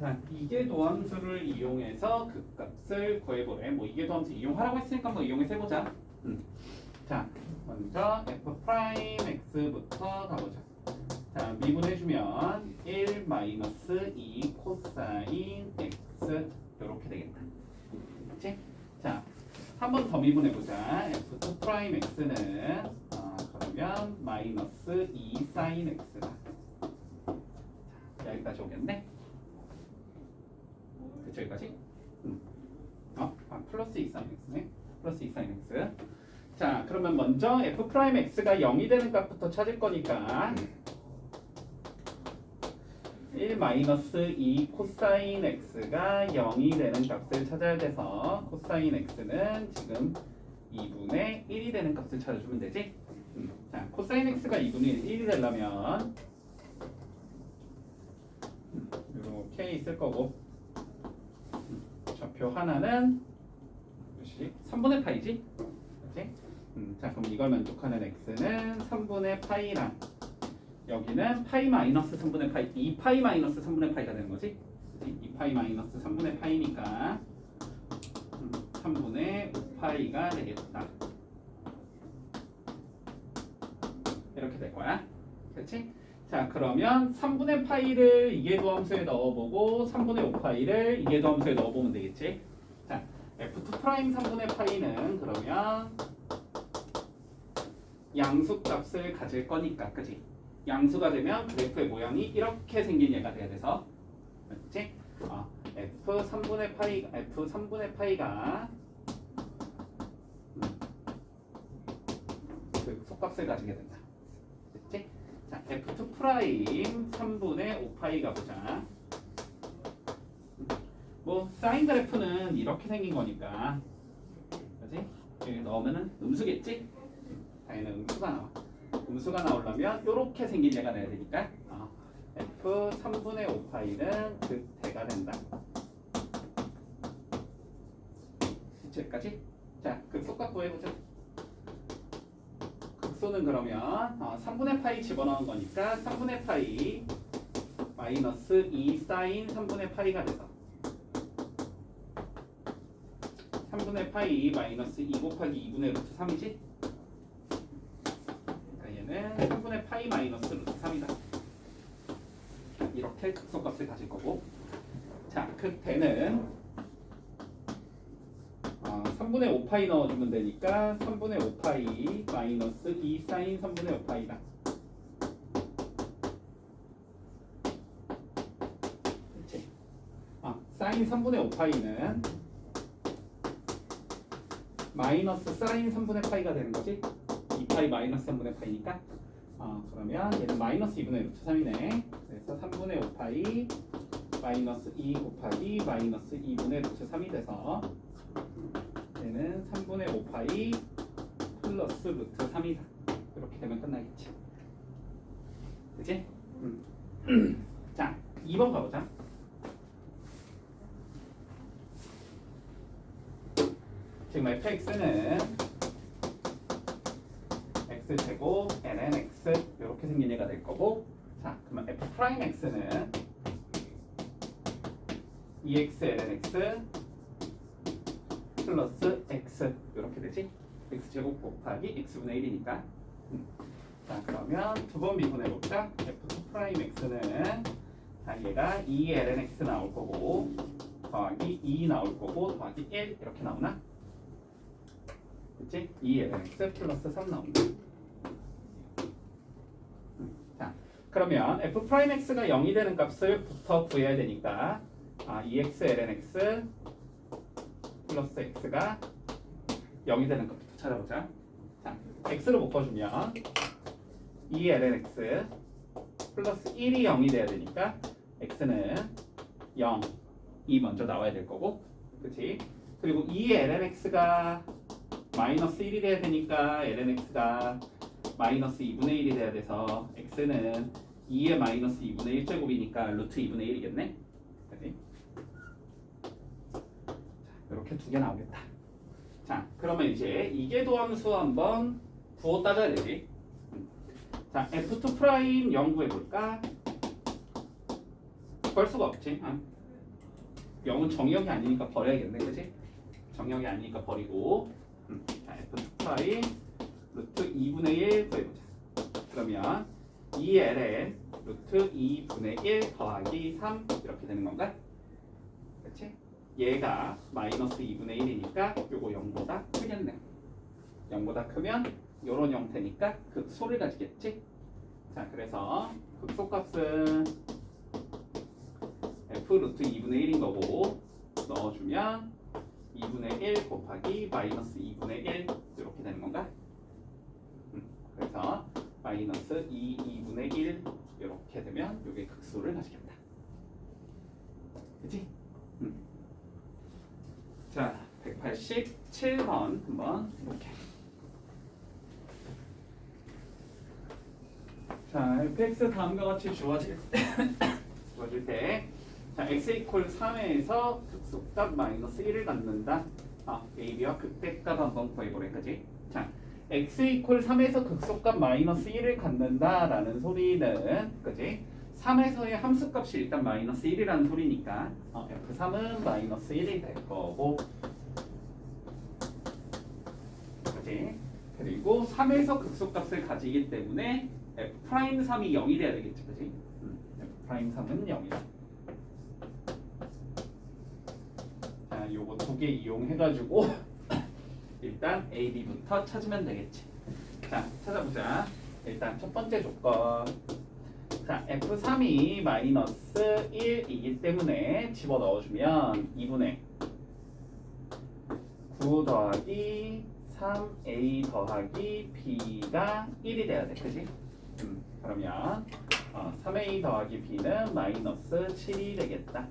자, 이게 도함수를 이용해서 극값을 구해보래. 뭐 이게 도함수 이용하라고 했으니까 뭐 이용해서 해보자. 음. 자, 먼저 f 프라임 x부터 가보자. 자, 미분해주면 1 마이너스 2 코사인 x 이렇게 되겠다. 그치? 자, 한 번 더 미분해보자. f2 프라임 x는 어, 그러면 마이너스 2 사인 x다. 자, 여기까지 오겠네. 그쵸 여기까지? 음. 어? 아 플러스 2 사인 x네 플러스 2 사인 x 자 그러면 먼저 f 프라임 x가 0이 되는 값부터 찾을 거니까 1 마이너스 2 코사인 x가 0이 되는 값을 찾아야 돼서 코사인 x는 지금 2분의 1이 되는 값을 찾아주면 되지 음. 자 코사인 x가 2분의 1 이 되려면 음, 이렇게 있을 거고 좌표 하나는 몇이 3분의 파이지? 그렇지? 음, 자 그럼 이걸 만족하는 x는 3분의 파이랑 여기는 파이 마이너스 3분의 파이 2 파이 마이너스 3분의 파이가 되는 거지? 그치? 2파이 마이너스 3분의 파이니까 음, 3분의 5파이가 되겠다 이렇게 될 거야 그렇지? 자 그러면 3분의 파이를 이계도 함수에 넣어보고 3분의 5파이를 이계도 함수에 넣어보면 되겠지 자 f2 프라임 3분의 파이는 그러면 양수 값을 가질 거니까 그지 양수가 되면 그래프의 모양이 이렇게 생긴 얘가 돼야 돼서 맞지? 어, f 3분의 파이 f 3분의 파이가 음, 그 속값을 가지게 된다? 자, F2 프라임 3분의 5파이 가보자. 뭐 사인 그래프는 이렇게 생긴 거니까, 그지? 여기 넣으면은 음수겠지? 당연히 음수가 나와. 음수가 나오려면 이렇게 생긴 얘가 돼야 되니까, 어, F 3분의 5파이는 극대가 된다. 여기까지? 자, 극속값 구해보자. 극소는 그러면 어, 3분의 파이 집어넣은 거니까 3분의 파이 마이너스 2 사인 3분의 파이가 돼서 3분의 파이 마이너스 2 곱하기 2분의 루트 3이지? 그러니까 얘는 3분의 파이 마이너스 루트 3이다. 이렇게 극소값을 가질 거고 자, 극대는 어, 3분의 5파이 넣어주면 되니까 3분의 5파이 마이너스 2 사인 3분의 5파이다. 그치? 아, 사인 3분의 5파이는 마이너스 사인 3분의 파이가 되는 거지? 2파이 마이너스 3분의 파이니까 어, 그러면 얘는 마이너스 2분의 루트 3이네. 그래서 3분의 5파이 마이너스 2 곱하기 마이너스 2분의 루트 3이 돼서 얘는 3분의 5파이 플러스 루트 3이다. 이렇게 되면 끝나겠지. 그치? 음. 자, 2번 가보자. 지금 fx는 x제곱 ln x 이렇게 생긴 얘가 될 거고 자, 그러면 f 프라임 x는 E 2x ln x 플러스 x 이렇게 되지? x 제곱 곱하기 x분의 1이니까 음. 자 그러면 두 번 미분해 볼까? f2 프라임 x는 자 얘가 2 ln x 나올 거고 더하기 2 나올 거고 더하기 1 이렇게 나오나? 그치? 2 ln x 플러스 3 나온다 음. 자 그러면 f 프라임 x가 0이 되는 값을 부터 구해야 되니까 아, 2x ln x 플러스 x가 0이 되는 것부터 찾아보자. 자, x를 묶어주면 2 ln x 플러스 1이 0이 돼야 되니까 x는 0, 2 먼저 나와야 될 거고, 그렇지? 그리고 2 ln x가 마이너스 1이 돼야 되니까 ln x가 마이너스 2분의 1이 돼야 돼서 x는 2의 마이너스 2분의 1제곱이니까 루트 2분의 1이겠네. 그지? 이렇게 두 개 나오겠다. 자, 그러면 이제 이계도함수 한번 구호 따져야 되지. 음. 자, f2 프라임 0 구해 볼까? 걸 수가 없지. 아, 0은 정의역이 아니니까 버려야겠네, 그지? 정의역이 아니니까 버리고. 음, 자, f 프라임 루트 2분의 1 구해보자. 그러면 2ln 루트 2분의 1 더하기 3 이렇게 되는 건가? 얘가 마이너스 2분의 1이니까 요거 0보다 크겠네. 0보다 크면 요런 형태니까 극소를 가지겠지? 자, 그래서 극소값은 f 루트 2분의 1인 거고 넣어주면 2분의 1 곱하기 마이너스 2분의 1 이렇게 되는 건가? 음, 그래서 마이너스 2, 2분의 1 이렇게 되면 이게 극소를 가지겠다. 그치? 음. 자, 187번 한번 해볼게. 자, fx 다음과 같이 주어질 주어질 때, 자, x 이퀄 3에서 극소값 마이너스 1을 갖는다. 아, a, b와 극대값 한번 구해보래, 그지? 자, x 이퀄 3에서 극소값 마이너스 1을 갖는다라는 소리는, 그지? 3에서의 함수값이 일단 마이너스 1이라는 소리니까 어, f3은 마이너스 1이 될 거고 그지? 그리고 3에서 극소값을 가지기 때문에 f 프라임 3이 0이 돼야 되겠지 그지? 음, f 프라임 3은 0이다 자 요거 두 개 이용해가지고 일단 a, b부터 찾으면 되겠지 자 찾아보자 일단 첫 번째 조건 자, F3이 마이너스 1이기 때문에 집어 넣어주면 2분의 9 더하기 3A 더하기 B가 1이 돼야 돼, 그지? 음, 그러면 어, 3A 더하기 B는 마이너스 7이 되겠다.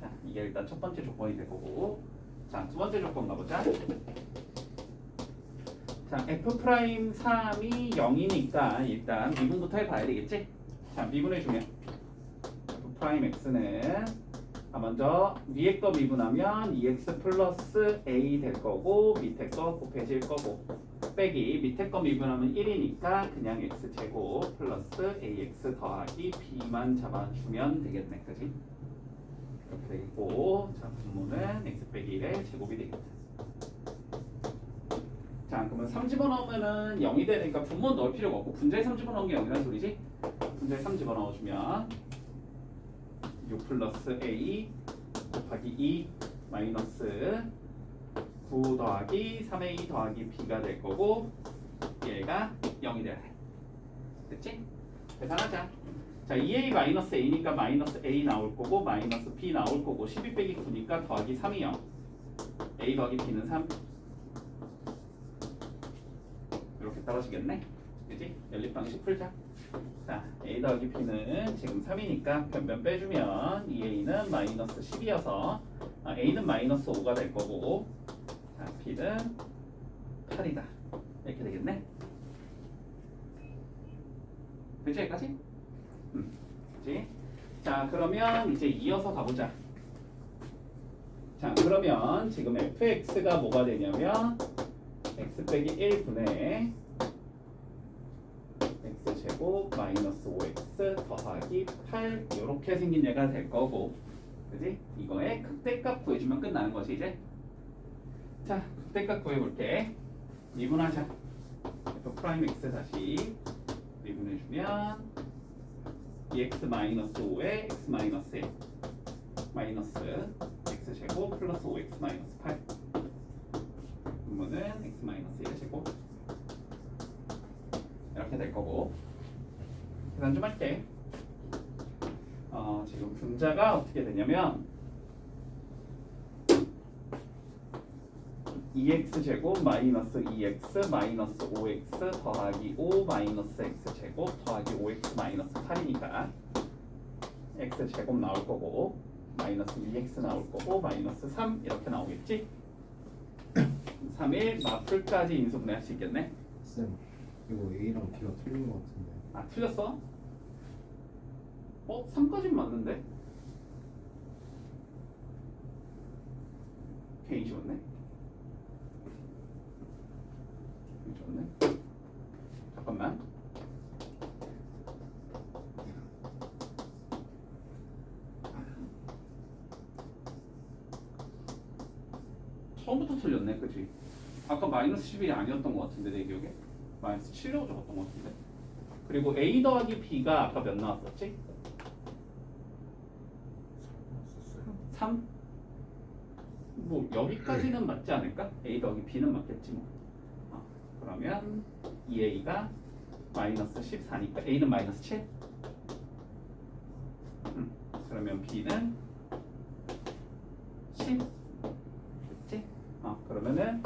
자, 이게 일단 첫 번째 조건이 될 거고 자, 두 번째 조건 가보자. 자, F 프라임 3이 0이니까 일단 미분부터 해봐야 되겠지? 자, 미분해 주면 f 프라임 x는 아, 먼저 위에 거 미분하면 2x 플러스 a 될 거고 밑에 거 곱해질 거고 빼기 밑에 거 미분하면 1이니까 그냥 x 제곱 플러스 ax 더하기 b만 잡아주면 되겠네, 그지? 이렇게 되겠고 자, 분모는 x 빼기 1의 제곱이 되겠다. 자, 그러면 3 집어넣으면 은 0이 되니까 분모 넣을 필요가 없고 분자에 3 집어넣은 게 0이라는 소리지? 분자에 3 집어넣어주면 6 플러스 a 곱하기 2 마이너스 9 더하기 3a 더하기 b가 될 거고 얘가 0이 돼야 돼. 됐지? 계산하자. 자, 2a 마이너스 a니까 마이너스 a 나올 거고 마이너스 b 나올 거고 12 빼기 9니까 더하기 3이 0 a 더하기 b는 3 이렇게 떨어지겠네. 그지? 연립 방식 풀자. 자, a 더하기 b는 지금 3이니까 변변 빼주면 2a는 마이너스 10이어서 아, a는 마이너스 5가 될 거고 자, b는 8이다. 이렇게 되겠네. 그치? 여기까지? 음, 그치? 자, 그러면 이제 이어서 가보자. 자, 그러면 지금 fx가 뭐가 되냐면 x 빼기 1분의 마이너스 5x 더하기 8 이렇게 생긴 얘가 될 거고. 그지? 이거의 극대값 구해주면 끝나는 거지 이제? 자 극대값 구해볼게. 미분하자. 프라임 x 다시 미분해주면 2x 마이너스 5에 x 마이너스 1 마이너스 x 제곱 플러스 5x 마이너스 8 분모는 x 마이너스 1 제곱. 이렇게 될 거고 계산 좀 할게. 어, 지금 분자가 어떻게 되냐면 2x 제곱 마이너스 2x 마이너스 5x 더하기 5 마이너스 x 제곱 더하기 5x 마이너스 8이니까 x 제곱 나올 거고 마이너스 2x 나올 거고 마이너스 3 이렇게 나오겠지? 3일 마플까지 인수분해할 수 있겠네. 쌤 이거 A랑 B가 틀린 것 같은데 아 틀렸어? 어? 3까진 맞는데? 괜히 지웠네? 괜히 지웠네? 잠깐만 처음부터 틀렸네, 그지? 아까 마이너스 11이 아니었던 것 같은데 내 기억에 마이너스 7이라고 적었던 것 같은데. 그리고 a 더하기 b가 아까 몇 나왔었지? 3? 뭐 여기까지는 맞지 않을까? a 더하기 b는 맞겠지 뭐. 어, 그러면 2a가 마이너스 14니까 a는 마이너스 7. 음, 그러면 b는 10. 그치? 어, 그러면은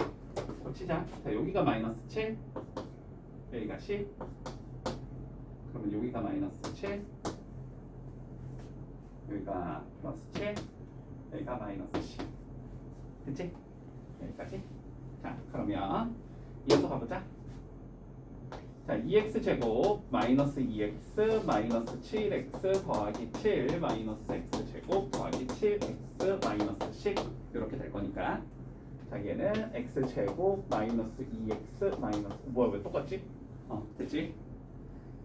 고치자. 자, 여기가 마이너스 7. 여기가 10. 그러면 여기가 마이너스 7. 여기가 플러스 7. 여기가 마이너스 10. 그치? 여기까지. 자, 그러면 이어서 가보자. 자, 2x 제곱 마이너스 2x 마이너스 7x 더하기 7 마이너스 x 제곱 더하기 7x 마이너스 10 이렇게 될 거니까 자 얘는 x 제곱 마이너스 2x 마이너스 뭐야 왜 똑같지? 어 됐지?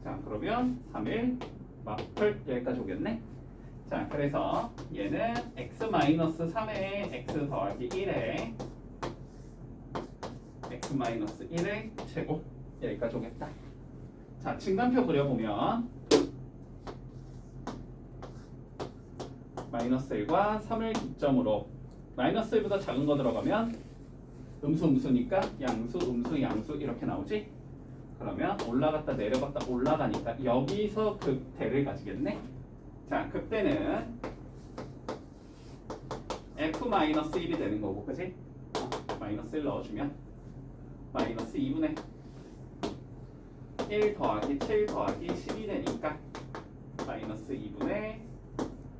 자 그러면 3일 마플 여기까지 오겠네 자 그래서 얘는 x 마이너스 3에 x 더하기 1에 x 마이너스 1의 제곱 여기까지 오겠다. 자, 증간표 그려보면 마이너스 1과 3을 기점으로 마이너스 1보다 작은 거 들어가면 음수 음수니까 양수 음수 양수 이렇게 나오지? 그러면 올라갔다 내려갔다 올라가니까 여기서 극대를 가지겠네? 자, 극대는 f-1이 되는 거고, 그지? 어, 마이너스 1 넣어주면 마이너스 2분의 1 더하기 7 더하기 10이 되니까 마이너스 2분의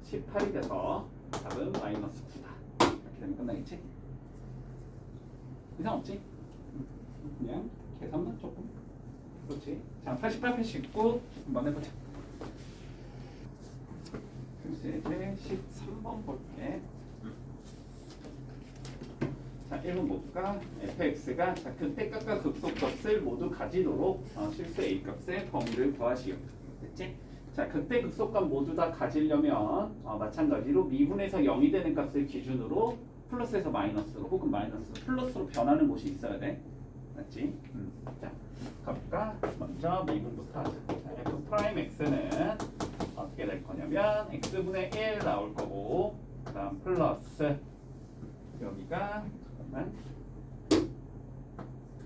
18이 돼서 답은 마이너스 9다. 이렇게 되면 끝나겠지? 이상 없지? 음, 그냥 계산만 조금. 그렇지. 자, 88, 89 한번 해보자. 글쎄, 이제 13번 볼게. 자, 1번 볼까? fx가 자, 극대값과 극소값을 모두 가지도록 어, 실수 a 값의 범위를 구하시오. 됐지? 자, 극대 극소값 모두 다 가지려면 어, 마찬가지로 미분에서 0이 되는 값을 기준으로 플러스에서 마이너스로 혹은 마이너스 플러스로 변하는 곳이 있어야 돼. 맞지? 음. 자, 값과 먼저 미분부터 하자. 자, f 프라임 x는 어떻게 될 거냐면 x분의 1 나올 거고 그다음 플러스 여기가 잠깐만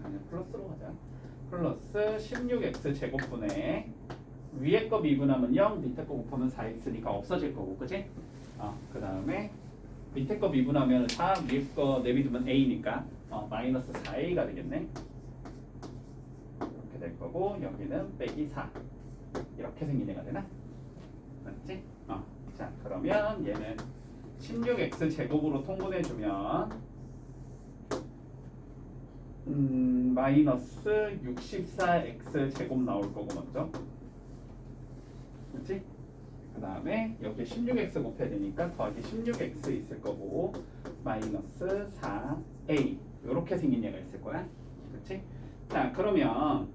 아니 플러스로 가자 플러스 16x 제곱분의 위에 거 미분하면 0 밑에 거 곱하면 4x니까 없어질 거고 그지? 어, 그 다음에 밑에 거 미분하면 4 위에 거 내비두면 a니까 어, 마이너스 4a가 되겠네 될 거고 여기는 빼기 4 이렇게 생긴 애가 되나? 맞지? 어. 자 그러면 얘는 16x 제곱으로 통분해주면 음, 마이너스 64x 제곱 나올 거고 먼저 그렇지? 그 다음에 여기에 16x 곱해야 되니까 더하기 16x 있을 거고 마이너스 4a 이렇게 생긴 얘가 있을 거야 그렇지? 자 그러면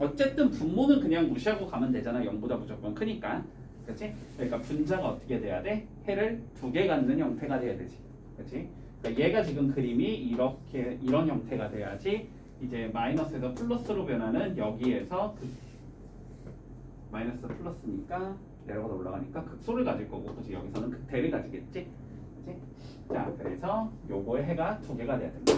어쨌든 분모는 그냥 무시하고 가면 되잖아 0보다 무조건 크니까 그렇지? 그러니까 분자가 어떻게 돼야 돼? 해를 두 개 갖는 형태가 돼야 되지. 그렇지? 그러니까 얘가 지금 그림이 이렇게 이런 형태가 돼야지 이제 마이너스에서 플러스로 변하는 여기에서 그 마이너스 플러스니까 내려가다 올라가니까 극소를 가질 거고 그렇지? 여기서는 극대를 가지겠지? 그렇지? 자, 그래서 요거의 해가 두 개가 돼야 된다.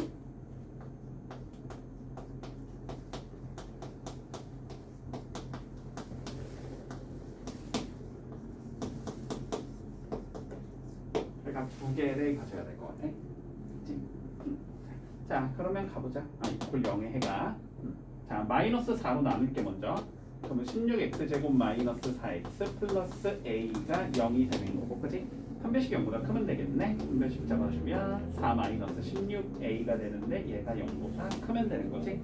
그러니까 두 개를 가져야 될 것 같아. 그치? 음. 자, 그러면 가보자. 아, 이퀄 0의 해가. 음. 자, 마이너스 4로 나눌게 먼저. 그러면 16x 제곱 마이너스 4x 플러스 a가 0이 되는 거고, 그지? 판별식 0보다 크면 되겠네. 판별식 잡아주면 4 마이너스 16a가 되는데 얘가 0보다 크면 되는 거지.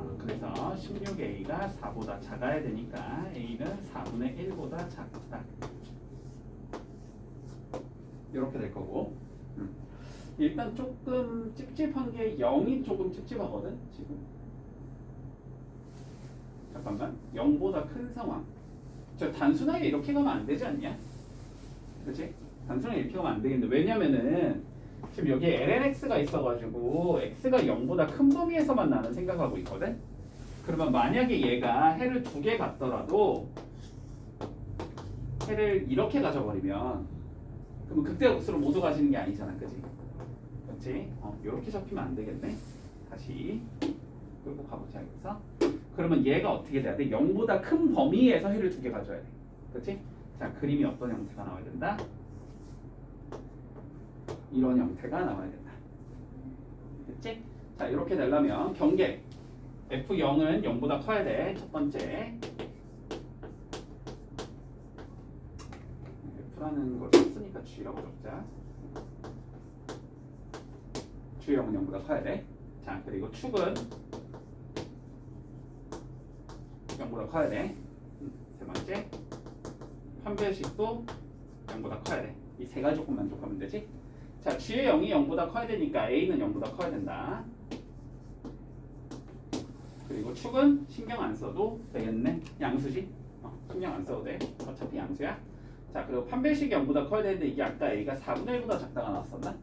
아, 그래서 16a가 4보다 작아야 되니까 a는 4분의 1보다 작다. 이렇게 될 거고 음. 일단 조금 찝찝한 게 0이 조금 찝찝하거든 지금 잠깐만 0보다 큰 상황 저 단순하게 이렇게 가면 안 되지 않냐 그치? 단순하게 이렇게 가면 안 되겠는데 왜냐면은 지금 여기 lnx가 있어가지고 x가 0보다 큰 범위에서만 나는 생각하고 있거든. 그러면 만약에 얘가 해를 두개 갖더라도 해를 이렇게 가져버리면 그러면 극대극수로 모두 가지는 게 아니잖아, 그지? 그렇지? 어, 이렇게 잡히면 안 되겠네. 다시 끌고 가보자 여기서. 그러면 얘가 어떻게 돼야 돼? 0보다 큰 범위에서 해를 두 개 가져야 돼. 그렇지? 자, 그림이 어떤 형태가 나와야 된다? 이런 형태가 나와야 된다. 됐지? 자, 이렇게 되려면 경계 F0은 0보다 커야 돼. 첫 번째. F라는 걸 썼으니까 G라고 적자. G0은 0보다 커야 돼. 자, 그리고 축은 0보다 커야 돼. 음, 세 번째. 판별식도 0보다 커야 돼. 이 세 가지 조건 만족하면 되지? 자, G의 0이 0보다 커야 되니까 A는 0보다 커야 된다. 그리고 축은 신경 안 써도 되겠네. 양수지? 어, 신경 안 써도 돼. 어차피 양수야. 자, 그리고 판별식이 0보다 커야 되는데 이게 아까 A가 4분의 1보다 작다가 나왔었나?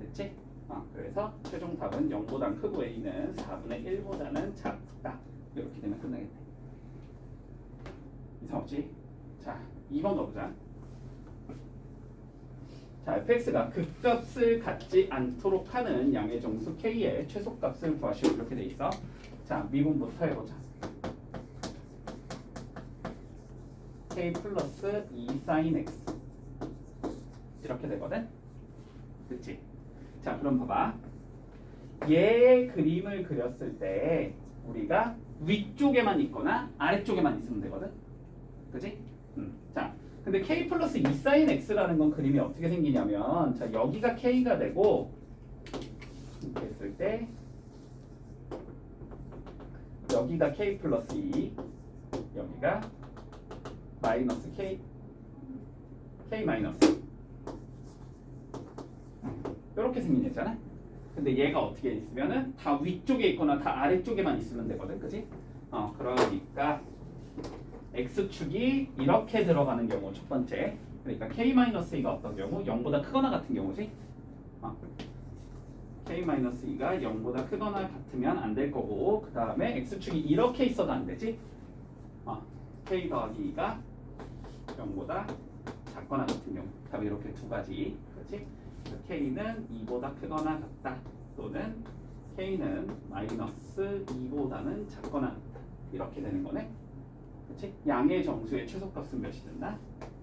됐지? 어, 그래서 최종 답은 0보다 크고 A는 4분의 1보다는 작다. 이렇게 되면 끝나겠네. 이상 없지? 자, 2번 가보자. 자, fx가 극값을 갖지 않도록 하는 양의 정수 k의 최소값을 구하시오 이렇게 돼 있어. 자, 미분부터 해보자. K 플러스 2 sin x 이렇게 되거든. 그치? 자, 그럼 봐봐. 얘의 그림을 그렸을 때 우리가 위쪽에만 있거나 아래쪽에만 있으면 되거든. 그치? 음. 자, 근데 k 플러스 2 sin x라는 건 그림이 어떻게 생기냐면 자 여기가 k가 되고 이렇게 했을 때 여기가 k 플러스 2 여기가 마이너스 k. K 마이너스. 이렇게 생긴 애잖아. 근데 얘가 어떻게 있으면은 다 위쪽에 있거나 다 아래쪽에만 있으면 되거든 그지? 어 그러니까 x축이 이렇게 들어가는 경우 첫 번째. 그러니까 k-2가 어떤 경우? 0보다 크거나 같은 경우지. 어. k-2가 0보다 크거나 같으면 안 될 거고 그 다음에 x축이 이렇게 있어도 안 되지. 어. k 더하기 2 가 0보다 작거나 같은 경우 답이 이렇게 두 가지 그렇지 k는 2보다 크거나 같다 또는 k는 마이너스 2보다는 작거나 같다 이렇게 되는 거네 그렇지? 양의 정수의 최소값은 몇이 된다?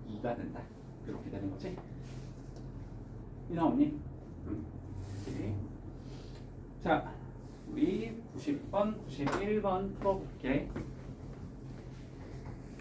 2가 된다. 이렇게 되는 거지. 응. 그치? 자, 우리 90번, 91번 풀어볼게.